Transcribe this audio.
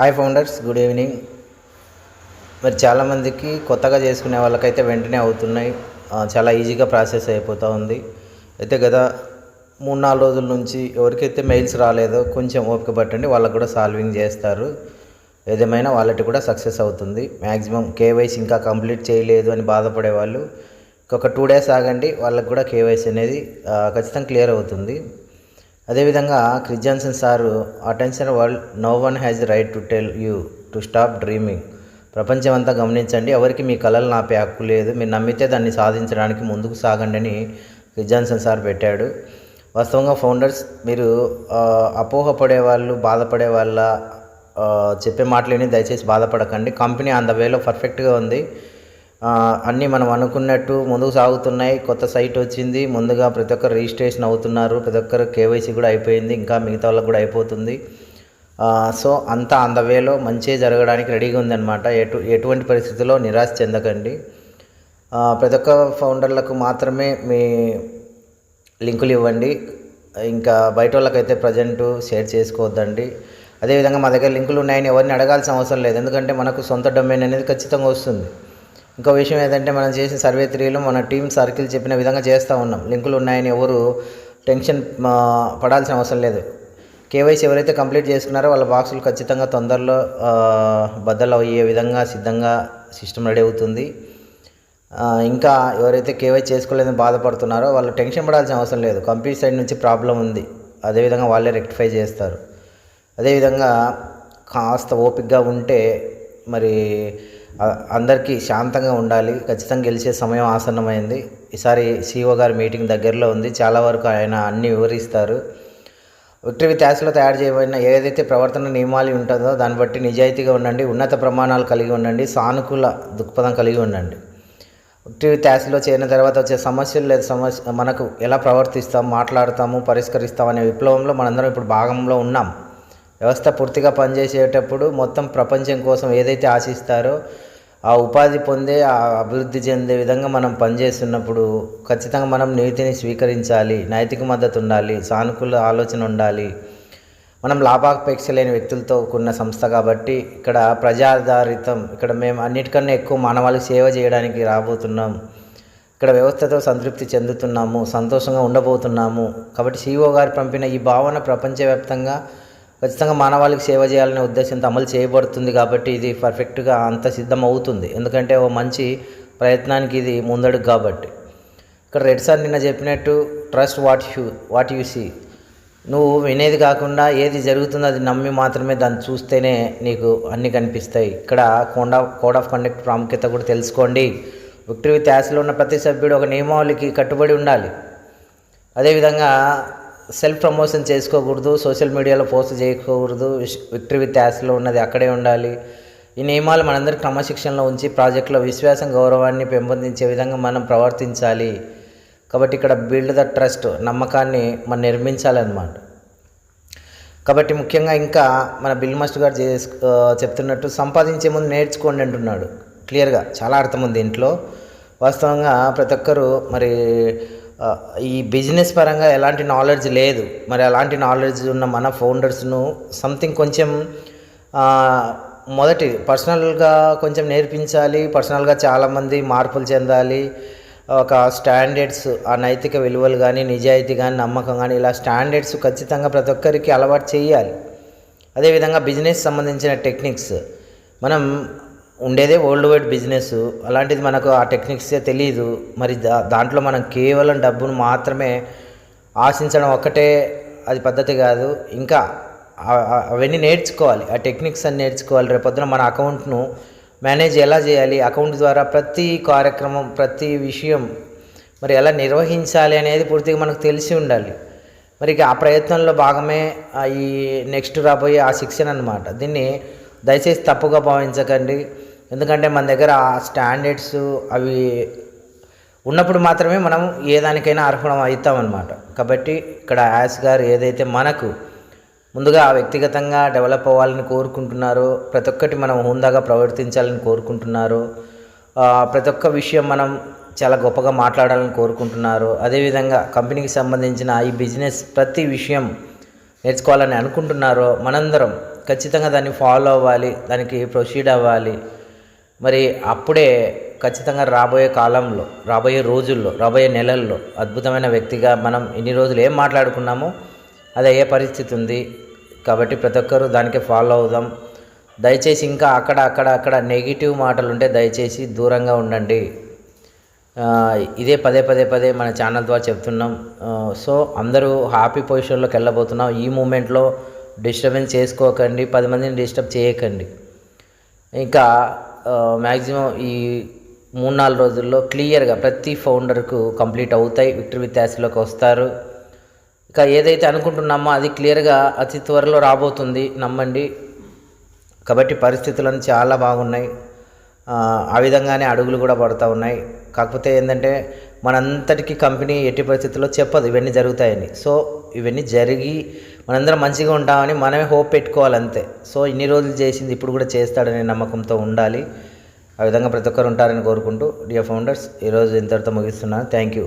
Hi founders good evening మరి చాలామందికి కొత్తగా చేసుకునే వాళ్ళకైతే వెంటనే అవుతున్నాయి. చాలా ఈజీగా ప్రాసెస్ అయిపోతూ ఉంది. అయితే గత మూడు నాలుగు రోజుల నుంచి ఎవరికైతే మెయిల్స్ రాలేదో కొంచెం ఓపిక పట్టండి వాళ్ళకు కూడా సాల్వింగ్ చేస్తారు. ఏదేమైనా వాళ్ళకి కూడా సక్సెస్ అవుతుంది. మ్యాక్సిమం కేవైసీ ఇంకా కంప్లీట్ చేయలేదు అని బాధపడే వాళ్ళు ఇంకొక టూ డేస్ ఆగండి వాళ్ళకు కూడా కేవైసీ అనేది ఖచ్చితంగా క్లియర్ అవుతుంది. అదేవిధంగా క్రిజాన్సన్ sir attention world no one has right to tell you to stop dreaming. ప్రపంచం అంతా గమనించండి ఎవరికి మీ కళలు నాపే హక్కు లేదు మీరు నమ్మితే దాన్ని సాధించడానికి ముందుకు సాగండి అని జాన్సన్ సార్ పెట్టాడు. వాస్తవంగా ఫౌండర్స్ మీరు అపోహపడే వాళ్ళు బాధపడే వాళ్ళ చెప్పే మాటలేని దయచేసి బాధపడకండి. కంపెనీ ఆన్ ద వేలో పర్ఫెక్ట్గా ఉంది. అన్నీ మనం అనుకున్నట్టు ముందుకు సాగుతున్నాయి. కొత్త సైట్ వచ్చింది. ముందుగా ప్రతి ఒక్కరు రిజిస్ట్రేషన్ అవుతున్నారు. ప్రతి ఒక్కరు కేవైసీ కూడా అయిపోయింది. ఇంకా మిగతా వాళ్ళకి కూడా అయిపోతుంది. సో అంతా అంద వేలో మంచి జరగడానికి రెడీగా ఉందన్నమాట. ఎటు ఎటువంటి పరిస్థితుల్లో నిరాశ చెందకండి. ప్రతి ఒక్క ఫౌండర్లకు మాత్రమే మీ లింకులు ఇవ్వండి. ఇంకా బయట వాళ్ళకైతే ప్రజెంట్ షేర్ చేసుకోవద్దండి. అదేవిధంగా మా దగ్గర లింకులు ఉన్నాయని ఎవరిని అడగాల్సిన అవసరం లేదు. ఎందుకంటే మనకు సొంత డొమైన్ అనేది ఖచ్చితంగా వస్తుంది. ఇంకో విషయం ఏంటంటే మనం చేసిన సర్వే త్రీలో మన టీం సర్కిల్ చెప్పిన విధంగా చేస్తూ ఉన్నాం. లింకులు ఉన్నాయని ఎవరు టెన్షన్ పడాల్సిన అవసరం లేదు. కేవైసీ ఎవరైతే కంప్లీట్ చేసుకున్నారో వాళ్ళ బాక్సులు ఖచ్చితంగా తొందరలో బద్దలు అయ్యే విధంగా సిద్ధంగా సిస్టమ్ రెడీ అవుతుంది. ఇంకా ఎవరైతే కేవై చేసుకోలేదని బాధపడుతున్నారో వాళ్ళు టెన్షన్ పడాల్సిన అవసరం లేదు. కంపెనీ సైడ్ నుంచి ప్రాబ్లం ఉంది. అదేవిధంగా వాళ్ళే రెక్టిఫై చేస్తారు. అదేవిధంగా కాస్త ఓపిక్గా ఉంటే మరి అందరికీ శాంతంగా ఉండాలి. ఖచ్చితంగా గెలిచే సమయం ఆసన్నమైంది. ఈసారి సీఓ గారి మీటింగ్ దగ్గరలో ఉంది. చాలా వరకు ఆయన అన్నీ వివరిస్తారు. విక్టరీ త్యాస్లో తయారు చేయబడిన ఏదైతే ప్రవర్తన నియమాలు ఉంటుందో దాన్ని బట్టి నిజాయితీగా ఉండండి. ఉన్నత ప్రమాణాలు కలిగి ఉండండి. సానుకూల దృక్పథం కలిగి ఉండండి. విక్టరీ త్యాస్లో చేరిన తర్వాత వచ్చే సమస్యలు లేదా సమస్య మనకు ఎలా ప్రవర్తిస్తాం మాట్లాడతాము పరిష్కరిస్తాం అనే విప్లవంలో మనందరం ఇప్పుడు భాగంలో ఉన్నాం. వ్యవస్థ పూర్తిగా పనిచేసేటప్పుడు మొత్తం ప్రపంచం కోసం ఏదైతే ఆశిస్తారో ఆ ఉపాధి పొందే ఆ అభివృద్ధి చెందే విధంగా మనం పనిచేస్తున్నప్పుడు ఖచ్చితంగా మనం నీతిని స్వీకరించాలి నైతిక మద్దతు ఉండాలి సానుకూల ఆలోచన ఉండాలి. మనం లాభాపేక్ష లేని వ్యక్తులతో కూడిన సంస్థ కాబట్టి ఇక్కడ ప్రజాధారితం ఇక్కడ మేము అన్నిటికన్నా ఎక్కువ మానవాళికి సేవ చేయడానికి రాబోతున్నాం. ఇక్కడ వ్యవస్థతో సంతృప్తి చెందుతున్నాము సంతోషంగా ఉండబోతున్నాము. కాబట్టి సిఇఓ గారు పంపిన ఈ భావన ప్రపంచవ్యాప్తంగా ఖచ్చితంగా మానవాళికి సేవ చేయాలనే ఉద్దేశంతో అమలు చేయబడుతుంది కాబట్టి ఇది పర్ఫెక్ట్గా అంత సిద్ధం అవుతుంది ఎందుకంటే ఓ మంచి ప్రయత్నానికి ఇది ముందడుగు కాబట్టి. ఇక్కడ రెడ్ సార్ నిన్న చెప్పినట్టు trust what you what you see నువ్వు వినేది కాకుండా ఏది జరుగుతుందో అది నమ్మి మాత్రమే దాన్ని చూస్తేనే నీకు అన్నీ కనిపిస్తాయి. ఇక్కడ code of code of conduct ప్రాముఖ్యత కూడా తెలుసుకోండి. విక్టరీ విత్ యాస్లో ఉన్న ప్రతి సభ్యుడు ఒక నియమావళికి కట్టుబడి ఉండాలి. అదేవిధంగా సెల్ఫ్ ప్రమోషన్ చేసుకోకూడదు సోషల్ మీడియాలో పోస్ట్ చేయకూడదు విష్- విక్టరీ విత్ యాస్లో ఉన్నది అక్కడే ఉండాలి. ఈ నియమాలు మనందరి క్రమశిక్షణలో ఉంచి ప్రాజెక్టులో విశ్వాసం గౌరవాన్ని పెంపొందించే విధంగా మనం ప్రవర్తించాలి. కాబట్టి ఇక్కడ బిల్డ్ ద ట్రస్ట్ నమ్మకాన్ని మనం నిర్మించాలన్నమాట. కాబట్టి ముఖ్యంగా ఇంకా మన బిల్ మాస్టర్ గారు చేస్ చెప్తున్నట్టు సంపాదించే ముందు నేర్చుకోండి అంటున్నాడు. క్లియర్గా చాలా అర్థం ఉంది ఇంట్లో. వాస్తవంగా ప్రతి ఒక్కరు మరి ఈ బిజినెస్ పరంగా ఎలాంటి నాలెడ్జ్ లేదు. మరి అలాంటి నాలెడ్జ్ ఉన్న మన ఫౌండర్స్ను సంథింగ్ కొంచెం మొదటి పర్సనల్గా కొంచెం నేర్పించాలి. పర్సనల్గా చాలామంది మార్పులు చెందాలి. ఒక స్టాండర్డ్స్ ఆ నైతిక విలువలు కానీ నిజాయితీ కానీ నమ్మకం కానీ ఇలా స్టాండర్డ్స్ ఖచ్చితంగా ప్రతి ఒక్కరికి అలవాటు చేయాలి. అదేవిధంగా బిజినెస్ సంబంధించిన టెక్నిక్స్ మనం ఉండేదే వరల్డ్ వైడ్ బిజినెస్ అలాంటిది మనకు ఆ టెక్నిక్సే తెలియదు మరి దా దాంట్లో మనం కేవలం డబ్బును మాత్రమే ఆశించడం ఒక్కటే అది పద్ధతి కాదు. ఇంకా అవన్నీ నేర్చుకోవాలి. ఆ టెక్నిక్స్ అన్ని నేర్చుకోవాలి. రేపొద్దున మన అకౌంట్ను మేనేజ్ ఎలా చేయాలి? అకౌంట్ ద్వారా ప్రతి కార్యక్రమం ప్రతి విషయం మరి ఎలా నిర్వహించాలి అనేది పూర్తిగా మనకు తెలిసి ఉండాలి. మరి ఆ ప్రయత్నంలో భాగమే ఈ నెక్స్ట్ రాబోయే ఆ శిక్షణ అనమాట దీన్ని దయచేసి తప్పుగా భావించకండి. ఎందుకంటే మన దగ్గర ఆ స్టాండర్డ్స్ అవి ఉన్నప్పుడు మాత్రమే మనం ఏ దానికైనా అర్హులం అవుతామన్నమాట కాబట్టి ఇక్కడ యాస్ గారు ఏదైతే మనకు ముందుగా వ్యక్తిగతంగా డెవలప్ అవ్వాలని కోరుకుంటున్నారో ప్రతి ఒక్కటి మనం హుందాగా ప్రవర్తించాలని కోరుకుంటున్నారో ప్రతి ఒక్క విషయం మనం చాలా గొప్పగా మాట్లాడాలని కోరుకుంటున్నారు అదేవిధంగా కంపెనీకి సంబంధించిన ఈ బిజినెస్ ప్రతి విషయం నేర్చుకోవాలని అనుకుంటున్నారో మనందరం ఖచ్చితంగా దాన్ని ఫాలో అవ్వాలి దానికి ప్రొసీడ్ అవ్వాలి మరి అప్పుడే ఖచ్చితంగా రాబోయే కాలంలో రాబోయే రోజుల్లో రాబోయే నెలల్లో అద్భుతమైన వ్యక్తిగా మనం ఇన్ని రోజులు ఏం మాట్లాడుకున్నామో అది అయ్యే పరిస్థితి ఉంది? కాబట్టి ప్రతి ఒక్కరూ దానికి ఫాలో అవుదాం. దయచేసి ఇంకా అక్కడ అక్కడ అక్కడ నెగిటివ్ మాటలు ఉంటే దయచేసి దూరంగా ఉండండి. ఇదే పదే పదే పదే మన ఛానల్ ద్వారా చెప్తున్నాం. సో అందరూ హ్యాపీ పొజిషన్లోకి వెళ్ళబోతున్నాం. ఈ మూమెంట్లో డిస్టర్బెన్స్ చేసుకోకండి పది మందిని డిస్టర్బ్ చేయకండి. ఇంకా మ్యాక్సిమం ఈ మూడు నాలుగు రోజుల్లో క్లియర్గా ప్రతి ఫౌండర్కు కంప్లీట్ అవుతాయి విక్టరీ విత్ యాస్లోకి వస్తారు. ఇక ఏదైతే అనుకుంటున్నామో అది క్లియర్గా అతి త్వరలో రాబోతుంది నమ్మండి. కాబట్టి పరిస్థితులను చాలా బాగున్నాయి. ఆ, ఆ విధంగానే అడుగులు కూడా పడుతూ ఉన్నాయి. కాకపోతే ఏంటంటే మనంతటికీ కంపెనీ ఎట్టి పరిస్థితుల్లో చెప్పదు ఇవన్నీ జరుగుతాయని. సో ఇవన్నీ జరిగి మనందరం మంచిగా ఉంటామని మనమే హోప్ పెట్టుకోవాలి అంతే సో ఇన్ని రోజులు చేసింది ఇప్పుడు కూడా చేస్తాడనే నమ్మకంతో ఉండాలి. ఆ విధంగా ప్రతి ఒక్కరు ఉంటారని కోరుకుంటూ డియర్ ఫౌండర్స్ ఈరోజు ఇంతటితో ముగిస్తున్నాను. Thank you.